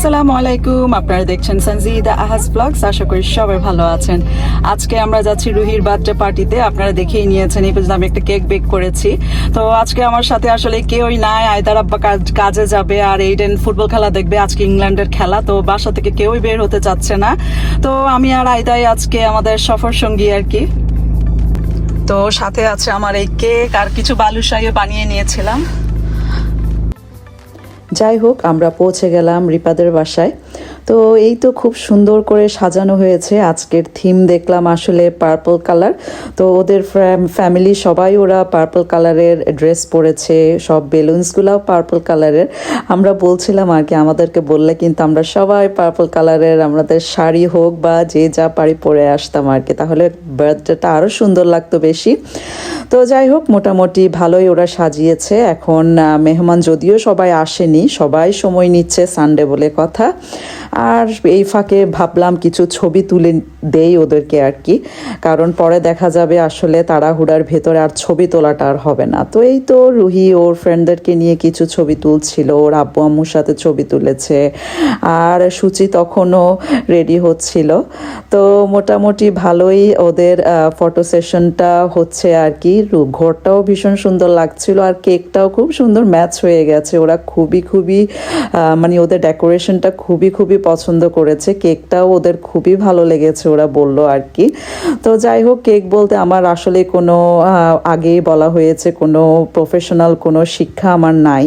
আসসালামু আলাইকুম। আপনারা দেখছেন সঞ্জিদা আহাজ ব্লগস। আশা করি সবাই ভালো আছেন। আজকে আমরা যাচ্ছি রুহির বার্থডে পার্টিতে। আপনারা দেখেই নিয়েছেন, এই পর্যন্ত আমি একটা কেক বেক করেছি। তো আজকে আমার সাথে আসলে কেউই নাই। আয়দার আব্বা কাজ- যাবে আর এইডেন ফুটবল খেলা দেখবে। আজকে ইংল্যান্ডের খেলা। তো বাসা থেকে কেউই বের হতে চাচ্ছে না। তো আমি আর আয়দাই আজকে আমাদের সফর সঙ্গী আর কি। তো সাথে আছে আমার এই কেক। আর কিছু বালুশাইও বানিয়ে নিয়েছিলাম। যাই হোক, আমরা পৌঁছে গেলাম রিপাদের বাসায়। তো এই তো খুব সুন্দর করে সাজানো হয়েছে। আজকের থিম দেখলাম আসলে পার্পল কালার তো ওদের ফ্যামিলি সবাই ওরা পার্পল কালারের ড্রেস পরেছে, সব বেলুনসগুলোও পার্পল কালারের আমরা বলছিলাম আর কি, আমাদেরকে বললে কিন্তু আমরা সবাই পার্পল কালারের আমাদের শাড়ি হোক বা যে যা পারি পরে আসতাম আর কি। তাহলে বার্থডেটা আরও সুন্দর লাগতো বেশি। তো যাই হোক, মোটামুটি ভালোই ওরা সাজিয়েছে। এখন মেহমান যদিও সবাই আসেনি, সবাই সময় নিচ্ছে সানডে বলে কথা। আর এই ফাঁকে ভাবলাম কিছু ছবি তুলে দেই ওদেরকে আর কি। কারণ পরে দেখা যাবে আসলে তাড়াহুড়ার ভেতরে আর ছবি তোলাটা আর হবে না। তো এই তো রুহি ওর ফ্রেন্ডদেরকে নিয়ে কিছু ছবি তুলছিল, ওর আব্বু আম্মুর সাথে ছবি তুলেছে, আর সুচি তখনও রেডি হচ্ছিল। তো মোটামুটি ভালোই ওদের ফটো সেশনটা হচ্ছে আর কি। ঘরটাও ভীষণ সুন্দর লাগছিল আর কেকটাও খুব সুন্দর ম্যাচ হয়ে গেছে। ওরা খুবই খুবই মানে ওদের ডেকোরেশনটা খুবই খুবই পছন্দ করেছে। কেকটাও ওদের খুবই ভালো লেগেছে ওরা বলল আর কি। তো যাই হোক, কেক বলতে আমার আসলে কোনো আগেই বলা হয়েছে কোনো প্রফেশনাল কোনো শিক্ষা আমার নাই।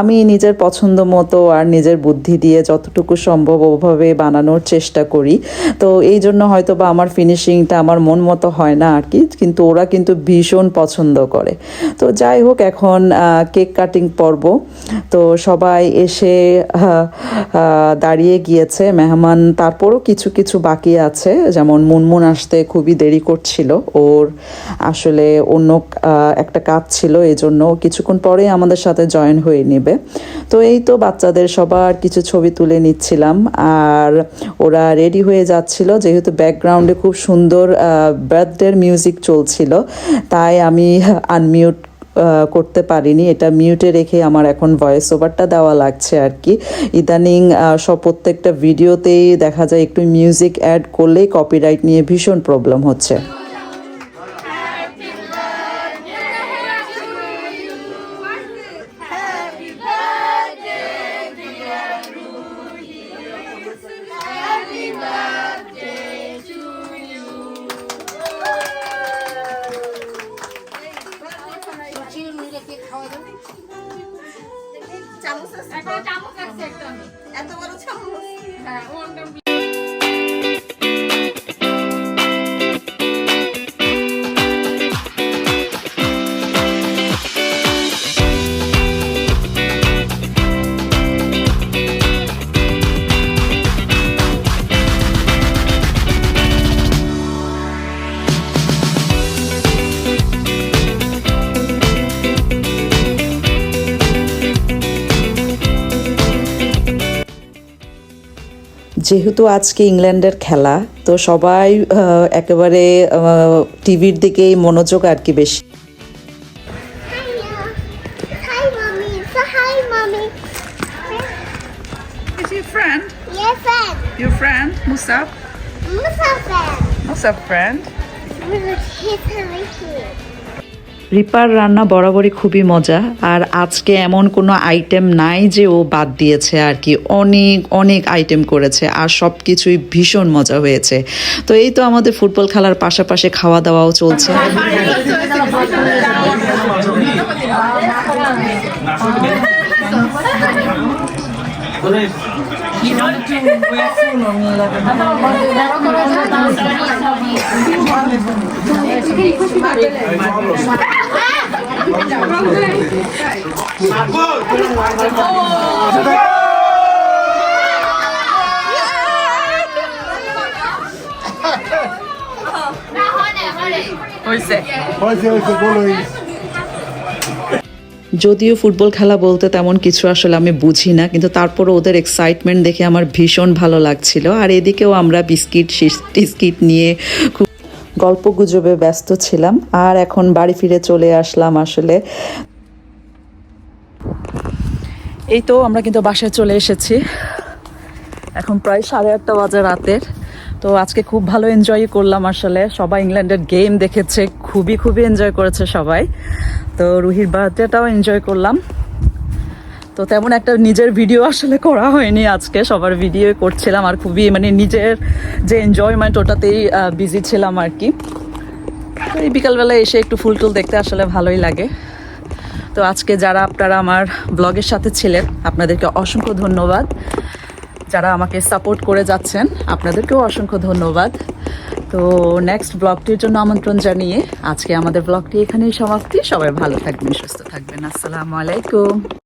আমি নিজের পছন্দ মতো আর নিজের বুদ্ধি দিয়ে যতটুকু সম্ভব ওভাবে বানানোর চেষ্টা করি। তো এই জন্য হয়তো বা আমার ফিনিশিংটা আমার মন মতো হয় না আর কি। কিন্তু ওরা কিন্তু ভীষণ পছন্দ করে। তো যাই হোক, এখন কেক কাটিং পর্ব। তো সবাই এসে দাঁড়িয়ে গিয়েছে মেহমান। তারপরও কিছু কিছু বাকি আছে। যেমন মুনমুন আসতে খুবই দেরি করছিল। ওর আসলে অন্য একটা কাজ ছিল এই জন্য কিছুক্ষণ পরে আমাদের সাথে জয়েন হয়ে নেবে। তো এই তো বাচ্চাদের সবার কিছু ছবি তুলে নিচ্ছিলাম। আর ওরা রেডি হয়ে যাচ্ছিল। যেহেতু ব্যাকগ্রাউন্ডে খুব সুন্দর বার্থডের মিউজিক চলছিল, তাই আমি আনমিউট করতে পারিনি। এটা মিউটে রেখে আমার এখন ভয়েস ওভারটা দেওয়া লাগছে আর কি। ইদানিং সব প্রত্যেকটা ভিডিওতেই দেখা যায় একটু মিউজিক অ্যাড করলেই কপিরাইট নিয়ে ভীষণ প্রবলেম হচ্ছে। চামচ আছে একটা চামচ আছে একটা। এত বড় চামচ? হ্যাঁ ওটা যেহেতু আজকে ইংল্যান্ডের খেলা তো সবাই একেবারে টিভির দিকেই মনোযোগ আর কি বেশি। রিপার রান্না বরাবরই খুবই মজা আর আজকে এমন কোনো আইটেম নাই যে ও বাদ দিয়েছে আর কি। অনেক অনেক আইটেম করেছে আর সব কিছুই ভীষণ মজা হয়েছে। তো এই তো আমাদের ফুটবল খেলার পাশাপাশি খাওয়া দাওয়াও চলছে না যদিও ফুটবল খেলা বলতে তেমন কিছু আসলে আমি বুঝি না, কিন্তু তারপরে ওদের এক্সাইটমেন্ট দেখে আমার ভীষণ ভালো লাগছিল। আর এদিকেও আমরা বিস্কিট টিস্কিট নিয়ে খুব গল্প গুজবে ব্যস্ত ছিলাম, আর এখন বাড়ি ফিরে চলে আসলাম আসলে। এই তো আমরা কিন্তু বাসায় চলে এসেছি। এখন প্রায় সাড়ে আটটা বাজে রাতের। তো আজকে খুব ভালো এনজয় করলাম আসলে। সবাই ইংল্যান্ডের গেম দেখেছে, খুবই খুবই এনজয় করেছে সবাই। তো রুহির বার্থডেটাও এনজয় করলাম। তো তেমন একটা নিজের ভিডিও আসলে করা হয়নি আজকে। সবার ভিডিও করছিলাম আর খুবই মানে নিজের যে এনজয়মেন্ট ওটাতেই বিজি ছিলাম আর কি। তো এই বিকালবেলা এসে একটু ফুল টুল দেখতে আসলে ভালোই লাগে। তো আজকে যারা আপনারা আমার ব্লগের সাথে ছিলেন, আপনাদেরকে অসংখ্য ধন্যবাদ। যারা আমাকে সাপোর্ট করে যাচ্ছেন, আপনাদেরকেও অসংখ্য ধন্যবাদ। তো নেক্সট ব্লগটির জন্য আমন্ত্রণ জানিয়ে আজকে আমাদের ব্লগটি এখানেই সমাপ্তি। সবাই ভালো থাকবেন, সুস্থ থাকবেন। আসসালামু আলাইকুম।